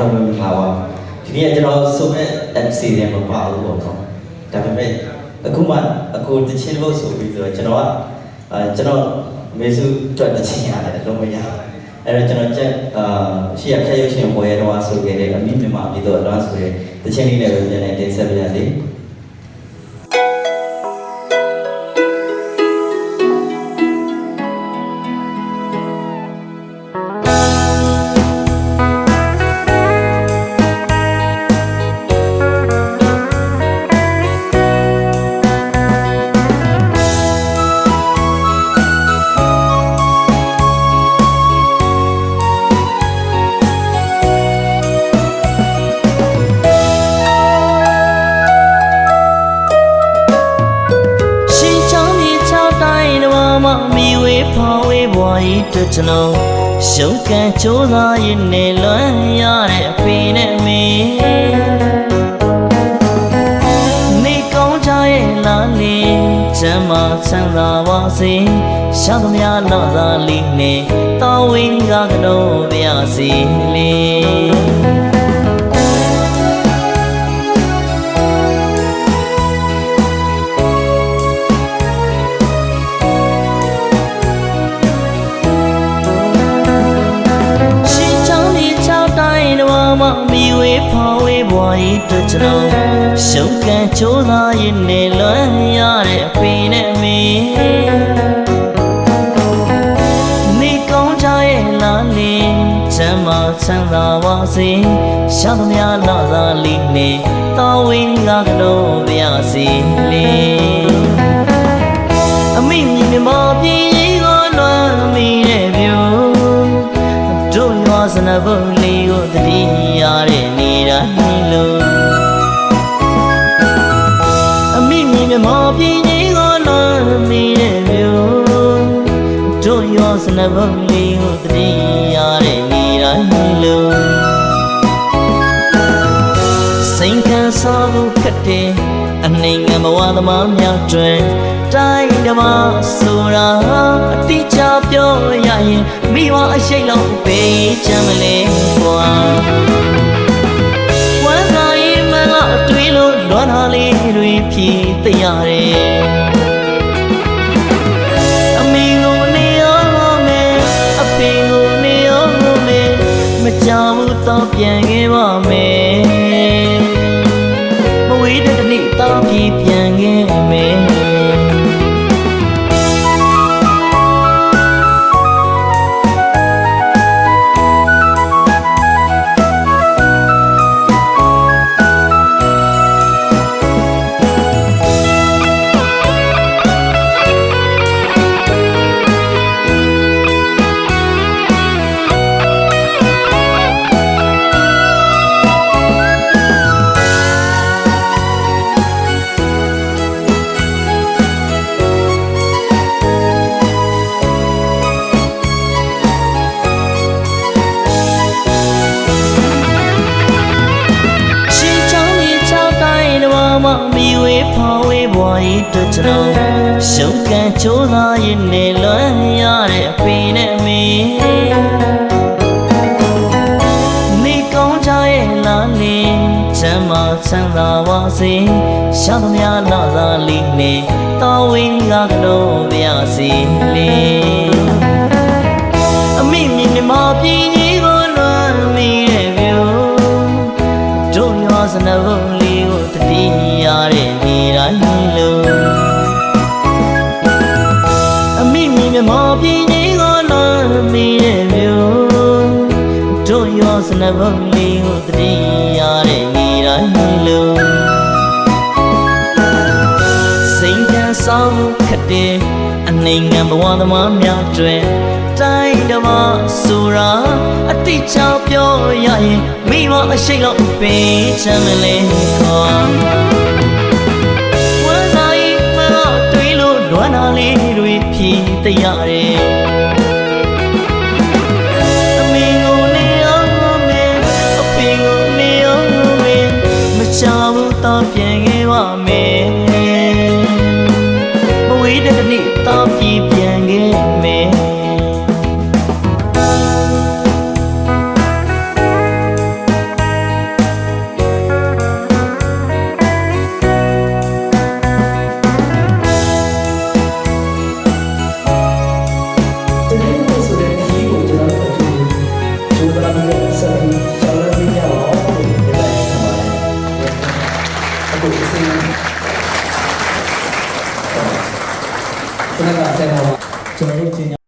လုံးပဲမလာပါဘူးဒီနေ့ကကျွန်တော်ဆိုမဲ့ MC တွေမပါဘူးပေါ့နော်ဒါပေမဲ့အခုမှအခုတချင်းလို့ဆိုပြီးဆိုတော့ကျွန်တော်ကအဲကျွန်တော်မေစုအတွက်တချင်းရတယ်လုံးဝရအဲ့တော့ကျွန်တော်ချက်အာရှေ့ရဖျက်ရုပ်ရှင်ပွဲတော့ဆိုခဲ့တဲ့အမိမြန်မာပြည်တော်တော့ဆိုတဲ့တချင်းလေးနဲ့ပဲပြန်နေတင်ဆက်ပြရစီရှင် ဘွားဤတို့ကျွန်တော်ရှုံးကန်ကြိုးစားရင်နေလွမ်းရတဲ့အဖေနဲ့မေနေကောင်းကြရဲ့လားလေချမ်းမချမ်းသာပါစေရှာသမျှလောသာလေးနဲ့တော်ဝင်းကကတော့ပြစီလေ မှမိဝေးဖောင်းဝေးဘွားဤတို့ကျွန်တော်ရှုံးကန်ကြိုးစားရင်နေလွမ်းရတဲ့အဖေနဲ့မေနေကောင်းကြရဲ့လားလေချမ်းမချမ်းသာပါစေရှာသမျှလာသာလေးနဲ့တော်ဝင်းကကလို့ပြစီလေအမိမြင်မြမပြင်းကြီးကိုလွမ်းမိတဲ့ပြိုတို့ရွာစနဘု ရွာစနဘုတ်လေးကိုတတိရတဲ့နေတိုင်းလို့စိန်ခံစားဖို့ခက်တယ်အနေငယ်ဘဝသမားများတွင်တိုင်းဓမ္မဆိုတာအတိအကျပြောရရင်မိဘအရှိတ်လုံးပေးချမ်းမလဲကွာဝမ်းစာရင်မကအတွေးလို့လွမ်းတာလေးတွေဖြည့်တရတယ် ကြောက်ဘူးတော့ပြန်ခဲ့ပါမယ်မဝေးတဲ့တစ်နေ့တော့ပြေးပြ ဝေးဖောင်းဝေးဘွားဤတို့ကျွန်တော်ရှုံးကန်ကြိုးစားရင်နေလွမ်းရတဲ့အဖေနဲ့မေနေကောင်းကြရဲ့လားလေချမ်းမချမ်းသာပါစေရှာသမျှလာသာလေးနဲ့တော်ဝင်းကကလို့ပြစီလေ လို့အမိမြင်မြမပြင်းကြီးကိုလွမ်းမိတဲ့ပြိုတို့ရောစနဘုံလေးကိုတတိရတဲ့နေတိုင်းလို့စိန်ခံဆောင်ခတ်တဲ့အနေငံဘဝသမားများကျွဲတိုင်းဓမ္မဆိုတာအတိအကျပြောရရင်မိဘအရှိတ်လောက်ပေးချမ်းမလဲခေါ် လေးတွေဖြည့်တရတယ်အမေကိုနေအောင်မယ်အဖေကိုနေအောင်မယ်မချဘူးတော့ပြန်ခဲ့ပါမယ် ကဆယ်ပါကျွန်တော်တို့ချင်း